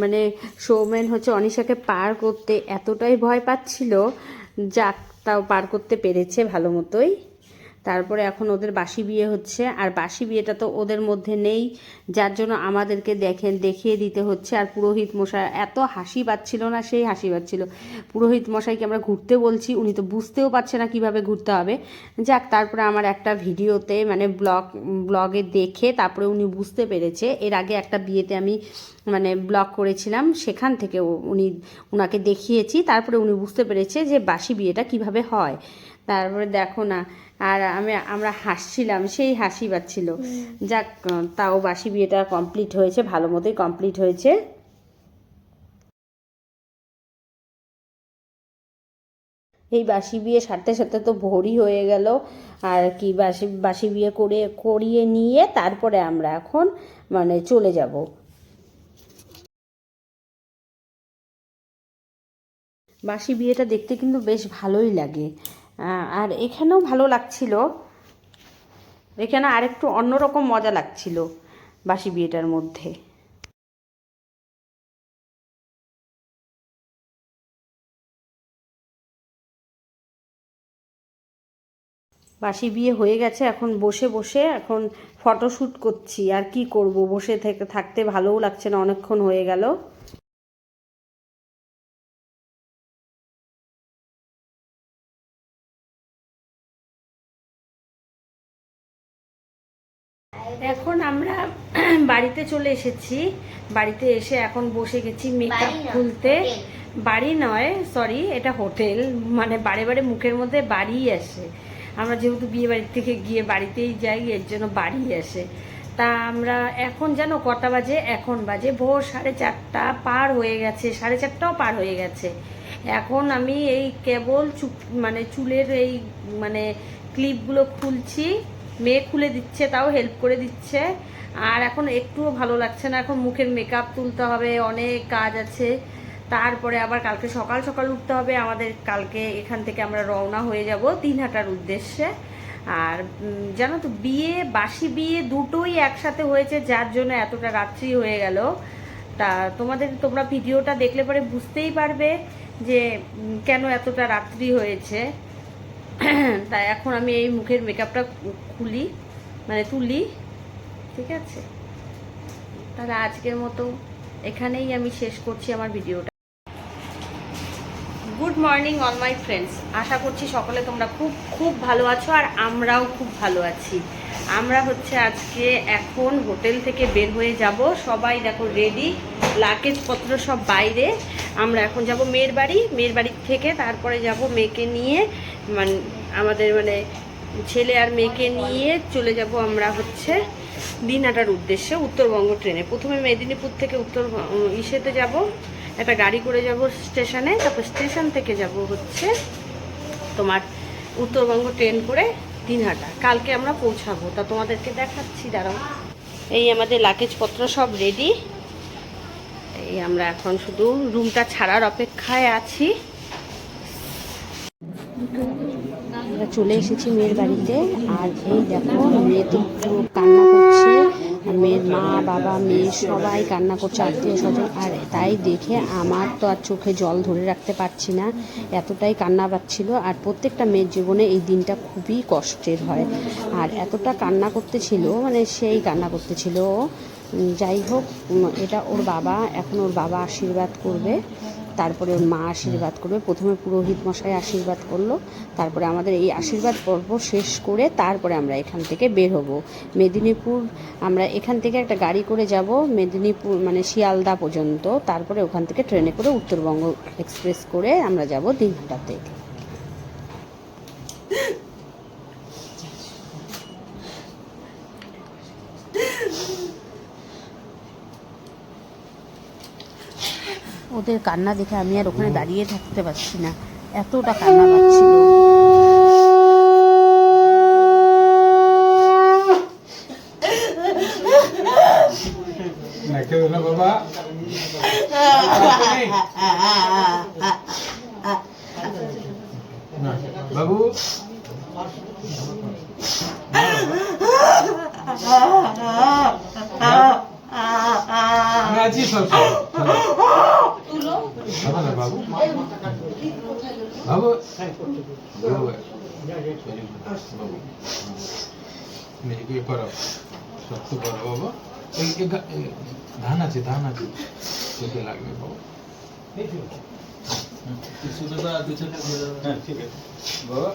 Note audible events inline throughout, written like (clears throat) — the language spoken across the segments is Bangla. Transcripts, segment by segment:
মানে সৌমেন হচ্ছে অনিশাকে পার করতে এতটাই ভয় পাচ্ছিল, যাক, তাও পার করতে পেরেছে ভালো মতোই। তারপরে এখন ওদের বাসি বিয়ে হচ্ছে। আর বাসি বিয়েটা তো ওদের মধ্যে নেই, যার জন্য আমাদেরকে দেখেন, দেখিয়ে দিতে হচ্ছে। আর পুরোহিত মশাই এত হাসি পাচ্ছিল না, সেই হাসি পাচ্ছিল। পুরোহিত মশাইকে আমরা ঘুরতে বলছি, উনি তো বুঝতেও পারছে না কীভাবে ঘুরতে হবে। যাক, তারপরে আমার একটা ভিডিওতে মানে ব্লগ, ব্লগে দেখে তারপরে উনি বুঝতে পেরেছে। এর আগে একটা বিয়েতে আমি মানে ব্লগ করেছিলাম, সেখান থেকে উনি ওনাকে দেখিয়েছি। তারপরে উনি বুঝতে পেরেছে যে বাসি বিয়েটা কীভাবে হয়। তারপরে দেখো না আর আমি আমরা হাসছিলাম সেই হাসি পাচ্ছিল। যাক তাও বাসি বিয়েটা কমপ্লিট হয়েছে ভালো মতোই কমপ্লিট হয়েছে। এই বাসি বিয়ে সারতে সারতে তো ভোরই হয়ে গেল আর কি বাসি বাসি বিয়ে করে করিয়ে নিয়ে তারপরে আমরা এখন মানে চলে যাব। বাসি বিয়েটা দেখতে কিন্তু বেশ ভালোই লাগে। আর এখানেও ভালো লাগছিল। এখানে আরেকটু অন্যরকম মজা লাগছিল বাসি বিয়েটার মধ্যে। বাসি বিয়ে হয়ে গেছে, এখন বসে বসে এখন ফটোশ্যুট করছি। আর কি করব? বসে থেকে থাকতে ভালোও লাগছে না, অনেকক্ষণ হয়ে গেল। বাড়িতে চলে এসেছি। বাড়িতে এসে এখন বসে গেছি মেকআপ খুলতে। বাড়ি নয় সরি এটা হোটেল। মানে বারে বারে মুখের মধ্যে বাড়িই আসে। আমরা যেহেতু বিয়ে বাড়ির থেকে গিয়ে বাড়িতেই যাই এর জন্য বাড়ি আসে। তা আমরা এখন জানো কটা বাজে? এখন বাজে ভোর সাড়ে চারটা পার হয়ে গেছে সাড়ে চারটাও পার হয়ে গেছে। এখন আমি এই কেবল চুপ মানে চুলের এই মানে ক্লিপগুলো খুলছি। মেয়ে খুলে দিচ্ছে তাও হেল্প করে দিচ্ছে। আর এখন একটুও ভালো লাগছে না। এখন মুখের মেকআপ তুলতে হবে, অনেক কাজ আছে। তারপরে আবার কালকে সকাল সকাল উঠতে হবে। আমাদের কালকে এখান থেকে আমরা রওনা হয়ে যাব দিনহাটার উদ্দেশ্যে। আর জানো তো, বিয়ে, বাসি বিয়ে দুটোই একসাথে হয়েছে, যার জন্য এতটা রাত্রি হয়ে গেল। তা তোমাদের, তোমরা ভিডিওটা দেখলে পরে বুঝতেই পারবে যে কেন এতটা রাত্রি হয়েছে। (clears throat) তা এখন আমি এই মুখের মেকআপটা খুলি মানে তুলি। ঠিক আছে? তাহলে আজকের মতো এখানেই আমি শেষ করছি আমার ভিডিওটা। Good morning all my friends আশা করছি সকলে তোমরা খুব খুব ভালো আছো আর আমরাও খুব ভালো আছি। আমরা হচ্ছে আজকে এখন হোটেল থেকে বের হয়ে যাব। সবাই দেখো রেডি লাগেজপত্র সব বাইরে। আমরা এখন যাব মেয়ের বাড়ি মেয়ের বাড়ি থেকে তারপরে যাব মেয়েকে নিয়ে মানে আমাদের মানে ছেলে আর মেয়েকে নিয়ে চলে যাব আমরা হচ্ছে দিনহাটার উদ্দেশ্যে উত্তরবঙ্গ ট্রেনে। প্রথমে মেদিনীপুর থেকে উত্তর ইসেতে যাব, একটা গাড়ি করে যাব স্টেশনে, তারপর স্টেশন থেকে যাব হচ্ছে তোমার উত্তরবঙ্গ ট্রেন করে দিনহাটা। কালকে আমরা পৌঁছাবো। তা তোমাদেরকে দেখাচ্ছি, দাঁড়াও। এই আমাদের লাগেজপত্র সব রেডি এই আমরা এখন শুধু রুমটা ছাড়ার অপেক্ষায় আছি আমরা চলে এসেছি মেয়ের বাড়িতে। আর এই দেখো, মেয়ে তো পুরো কান্না করছে। মেয়ের মা, বাবা, মেয়ে সবাই কান্না করছে, আত্মীয় স্বজন। আর তাই দেখে আমার তো আর চোখে জল ধরে রাখতে পারছি না। এতটাই কান্না পাচ্ছিল। আর প্রত্যেকটা মেয়ের জীবনে এই দিনটা খুবই কষ্টের হয়। আর এতটা কান্না করতেছিল মানে সেই কান্না করতেছিল। যাই হোক এটা ওর বাবা, এখন ওর বাবা আশীর্বাদ করবে। তারপরে ওর মা আশীর্বাদ করবে। প্রথমে পুরোহিত মশাই আশীর্বাদ করল। তারপরে আমাদের এই আশীর্বাদ পর্ব শেষ করে তারপরে আমরা এখান থেকে বের হব। মেদিনীপুর, আমরা এখান থেকে একটা গাড়ি করে যাব মেদিনীপুর মানে শিয়ালদা পর্যন্ত। তারপরে ওখান থেকে ট্রেনে করে উত্তরবঙ্গ এক্সপ্রেস করে আমরা যাব দিনহাটাতে। ওদের কান্না দেখে আমি আর ওখানে দাঁড়িয়ে থাকতে পারছি না। এতটা কান্না পাচ্ছিল না কেউ না বাবা না, বাবু না আছি সব সব বাবা না বাবু বাবু বাবু বাবু মেয়েকে ইয়ে করো শক্ত করো বাবা এই এই গা- এই ধান আছে ধান আছে চোখে লাগবে বাবা বাবা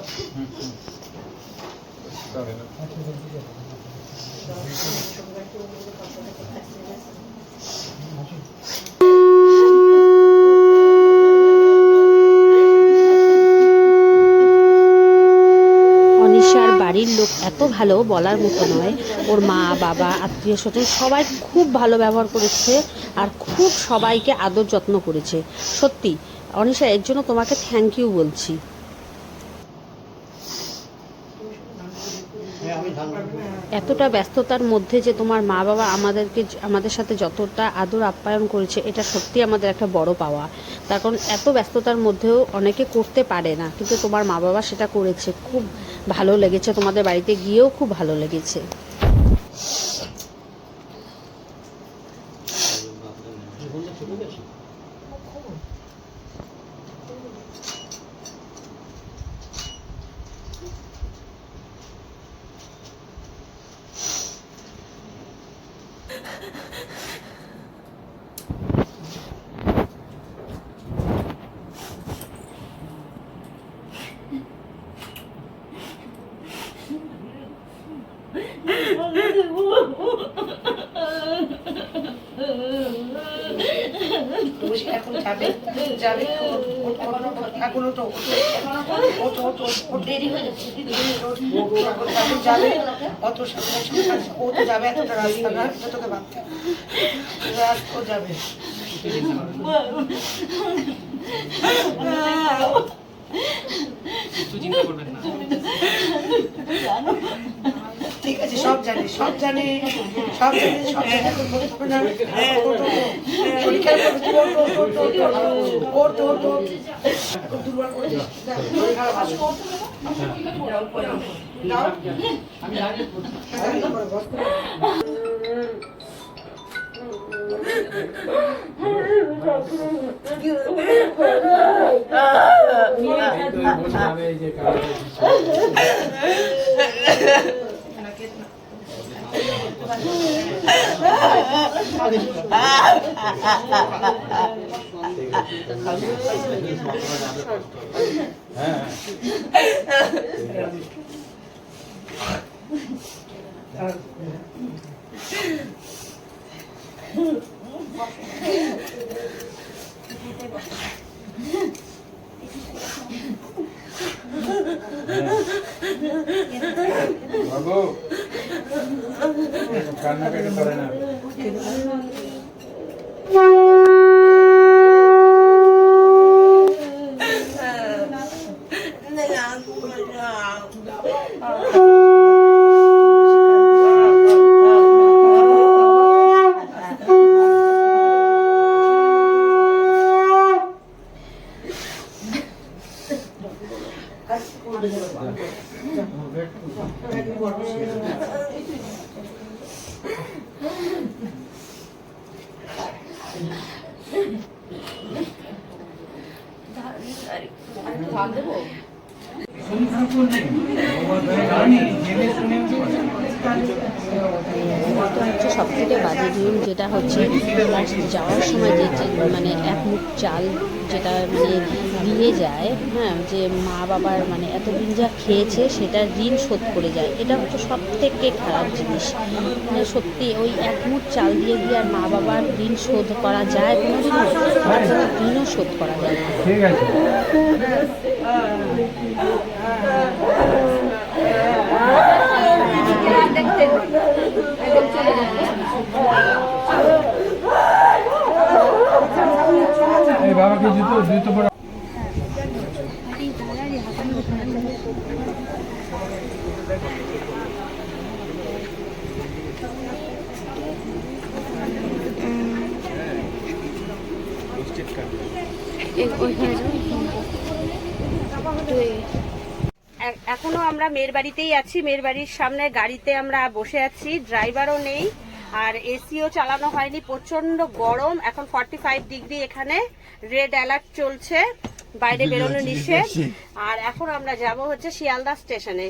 অনিশার বাড়ির লোক এত ভালো বলার মতো নয়। ওর মা, বাবা, আত্মীয় স্বজন সবাই খুব ভালো ব্যবহার করেছে আর খুব সবাইকে আদর যত্ন করেছে। সত্যি, অনিশা, এর জন্য তোমাকে থ্যাংক ইউ বলছি। এতটা ব্যস্ততার মধ্যে যে তোমার মা বাবা আমাদেরকে আমাদের সাথে যতটা আদর আপ্যায়ন করেছে, এটা সত্যি আমাদের একটা বড় পাওয়া। তার কারণ এত ব্যস্ততার মধ্যেও অনেকে করতে পারে না, কিন্তু তোমার মা বাবা সেটা করেছে। খুব ভালো লেগেছে, তোমাদের বাড়িতে গিয়েও খুব ভালো লেগেছে বসে এখন যাবে? যাবে এখনও তো ওঠো দেরি হয়ে যাচ্ছে। এখন যাবে? অত ও তো যাবে এতটা রাস্তা না এটা তোকে ভাবতে হবে। ও যাবে? ঠিক আছে সব জানে সব জানে সব জানে সব জানে এখন বলতে হবে না হ্যাঁ, ওঠো, ওঠো। শরীর খারাপ করবে, তুই ওঠো, ওঠো, ওঠো, ওঠো, ওঠো, ওঠো। খুব দুর্বল করে দিস। যা, শরীর খারাপ আছে। যাও। তাড়াতাড়ি করো, বস করো। এই যে কালো বাবু কান্নাকাটি করে না এটা হচ্ছে সব থেকে বাজে দিন যেটা হচ্ছে যাওয়ার সময় যে মানে এক মুখ চাল যেটা মানে দিয়ে যায় হ্যাঁ যে মা বাবার মানে এতদিন যা খেয়েছে সেটা ঋণ শোধ করে যায়। এটা হচ্ছে সব থেকে খারাপ জিনিস। মানে সত্যি ওই এক মুঠ চাল দিয়ে গিয়ে আর মা বাবার ঋণ শোধ করা যায় কোনোদিনও আর কোনো ঋণও শোধ করা যায় না। ঠিক আছে। বাবাকে জুতো জুতো এখনও আমরা মেয়ের বাড়িতেই আছি। মেয়ের বাড়ির সামনে গাড়িতে আমরা বসে আছি। ড্রাইভারও নেই। আর এসিও চালানো হয়নি প্রচণ্ড গরম এখন ফর্টি ফাইভ ডিগ্রি এখানে রেড অ্যালার্ট চলছে বাইরে বেরোনো নিষেধ। আর এখন আমরা যাব হচ্ছে শিয়ালদা স্টেশনে।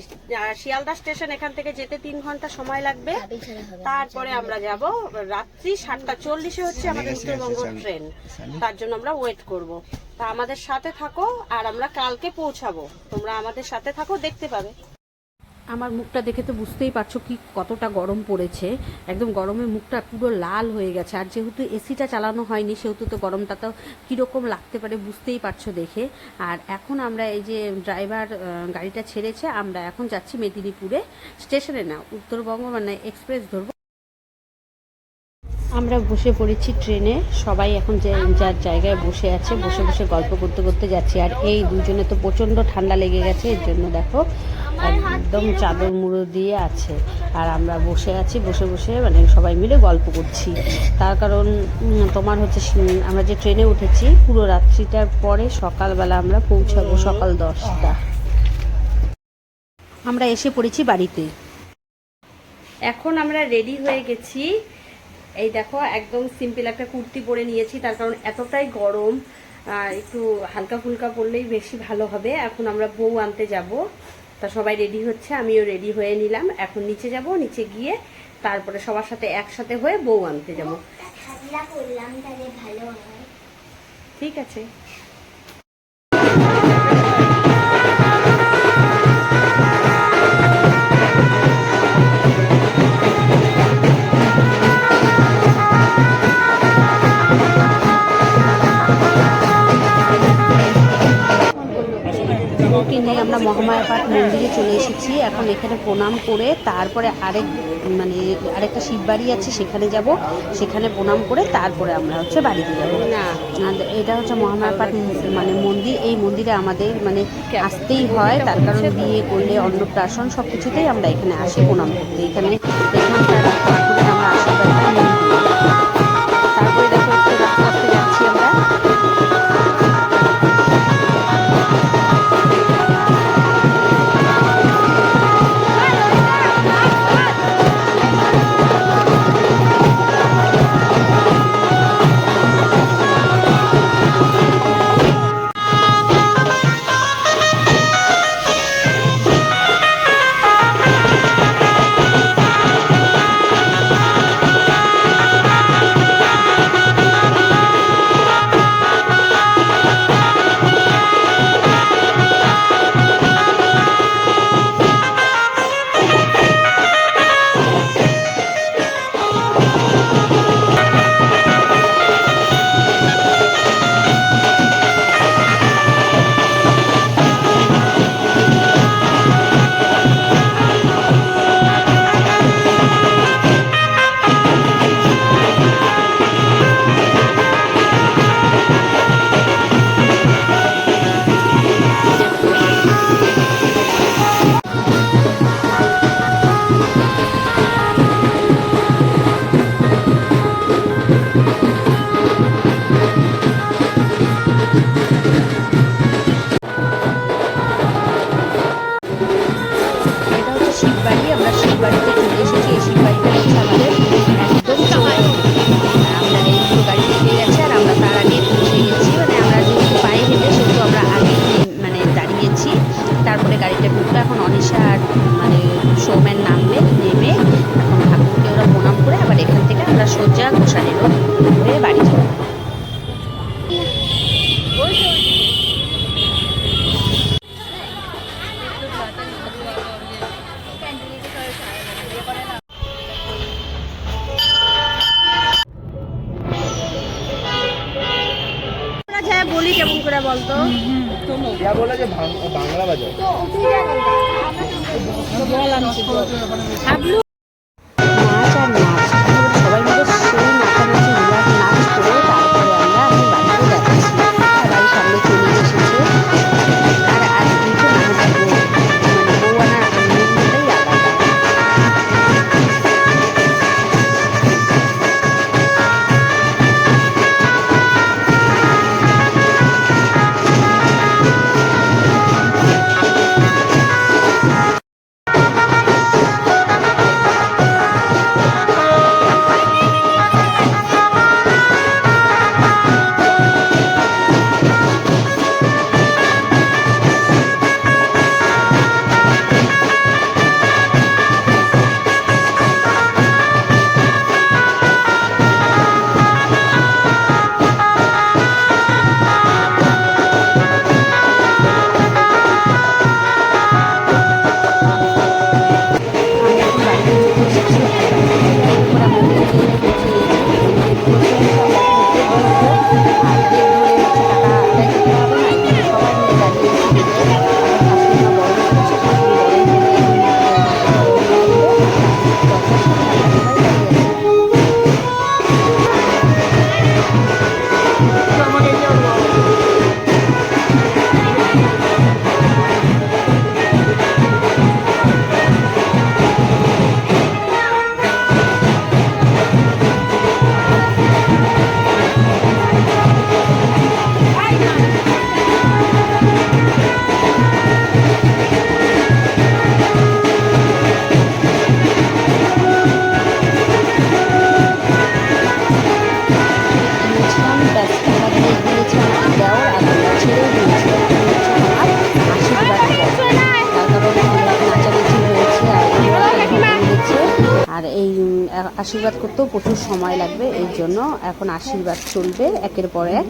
শিয়ালদা স্টেশন এখান থেকে যেতে তিন ঘণ্টা সময় লাগবে। তারপরে আমরা যাব রাত্রি সাতটা চল্লিশে হচ্ছে আমাদের উত্তরবঙ্গ ট্রেন তার জন্য আমরা ওয়েট করব। তা আমাদের সাথে থাকো আর আমরা কালকে পৌঁছাবো। তোমরা আমাদের সাথে থাকো দেখতে পাবে। আমার মুখটা দেখে তো বুঝতেই পারছ কি কতটা গরম পড়েছে। একদম গরমে মুখটা পুরো লাল হয়ে গেছে। আর যেহেতু এসিটা চালানো হয়নি, সেহেতু তো গরমটা তো কীরকম লাগতে পারে বুঝতেই পারছ দেখে। আর এখন আমরা এই যে ড্রাইভার গাড়িটা ছেড়েছে, আমরা এখন যাচ্ছি মেদিনীপুরে। স্টেশনে না, উত্তরবঙ্গ মানে এক্সপ্রেস ধরবো। আমরা বসে পড়েছি ট্রেনে। সবাই এখন যে যার জায়গায় বসে আছে, বসে বসে গল্প করতে করতে যাচ্ছি। আর এই দুজনে তো প্রচণ্ড ঠান্ডা লেগে গেছে, এর জন্য দেখো একদম চাদর মুড়ো দিয়ে আছে। আর আমরা বসে আছি, বসে বসে মানে সবাই মিলে গল্প করছি। তার কারণ তোমার হচ্ছে আমরা যে ট্রেনে উঠেছি, পুরো রাত্রিটার পরে সকালবেলা আমরা পৌঁছাবো সকাল দশটা। আমরা এসে পড়েছি বাড়িতে। এখন আমরা রেডি হয়ে গেছি এই দেখো একদম সিম্পল একটা কুর্তি পরে নিয়েছি তার কারণ এতটাই গরম একটু হালকা ফুলকা পরলেই বেশি ভালো হবে। এখন আমরা বউ আনতে যাব তা সবাই রেডি হচ্ছে আমিও রেডি হয়ে নিলাম। এখন নিচে যাব নিচে গিয়ে তারপরে সবার সাথে একসাথে হয়ে বউ আনতে যাব। ঠিক আছে। বউকে নিয়ে আমরা মহামায়াপাট মন্দিরে চলে এসেছি। এখন এখানে প্রণাম করে তারপরে আরেক মানে আরেকটা শিব বাড়ি আছে সেখানে যাব। সেখানে প্রণাম করে তারপরে আমরা হচ্ছে বাড়িতে যাব। না। এটা হচ্ছে মহামায়াপাট মানে মন্দির এই মন্দিরে আমাদের মানে আসতেই হয়। তার কারণ বিয়ে করলে অন্নপ্রাশন সব কিছুতেই আমরা এখানে আসি প্রণাম করতে। এখানে এখানকার আমরা আশীর্বাদ সোজা গোসালের আর এই আশীর্বাদ করতেও প্রচুর সময় লাগবে, এই জন্য এখন আশীর্বাদ চলবে একের পর এক।